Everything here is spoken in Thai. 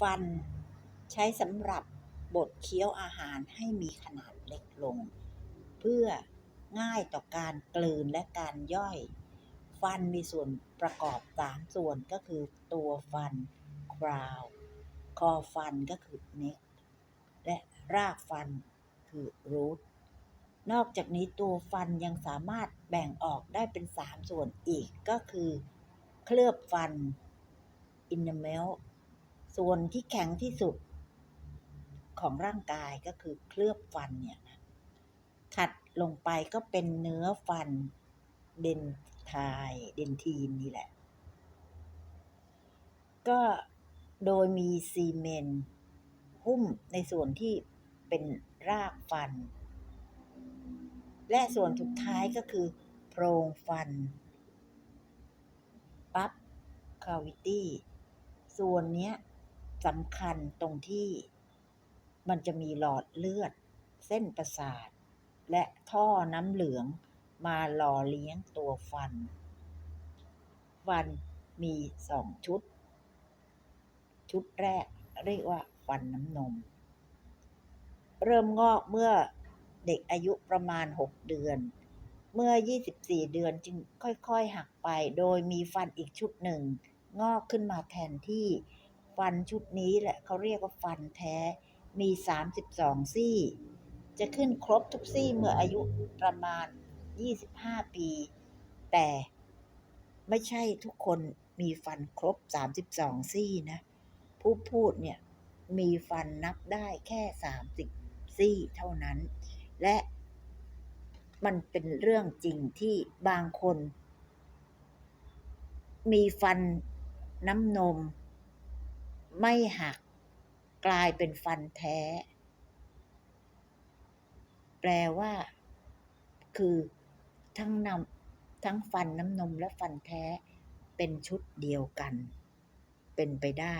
ฟัน ใช้สำหรับบดเคี้ยวอาหารให้มีขนาดเล็กลง เพื่อง่ายต่อการกลืนและการย่อย ฟันมีส่วนประกอบสามส่วนก็คือตัวฟัน crown คอฟันก็คือ neck และรากฟันคือ root นอกจากนี้ตัวฟันยังสามารถแบ่งออกได้เป็นสามส่วนอีกก็คือ เคลือบฟัน enamel ส่วนที่แข็งที่สุดของร่างกายก็คือเคลือบฟันเนี่ยนะถัดลงไปก็เป็นเนื้อฟันเดนทายเดนทีนนี่แหละ ก็โดยมีซีเมนต์หุ้มในส่วนที่เป็นรากฟัน และส่วนสุดท้ายก็คือโพรงฟัน ปั๊บคาวิตี้ ส่วนเนี้ย สำคัญตรงที่มันจะมีหลอดเลือด เส้นประสาท และท่อน้ำเหลืองมาหล่อเลี้ยงตัวฟัน ฟันมีสองชุด ชุดแรกเรียกว่าฟันน้ำนม เริ่มงอกเมื่อเด็กอายุประมาณ 6 เดือน เมื่อ 24 เดือนจึงค่อยๆหักไป โดยมีฟันอีกชุดหนึ่ง งอกขึ้นมาแทนที่ ฟันชุดนี้แหละเขาเรียกว่าฟันแท้ มี 32 ซี่ จะขึ้นครบทุกซี่เมื่ออายุประมาณ 25 ปี แต่ไม่ใช่ทุกคนมีฟันครบ 32 ซี่นะ ผู้พูดเนี่ย มีฟันนับได้แค่ 30 ซี่เท่านั้น และมันเป็นเรื่องจริงที่บางคน มีฟันน้ำนม ไม่หัก กลายเป็นฟันแท้ แปลว่า คือทั้งนำทั้งฟันน้ำนมและฟันแท้เป็นชุดเดียวกัน เป็นไปได้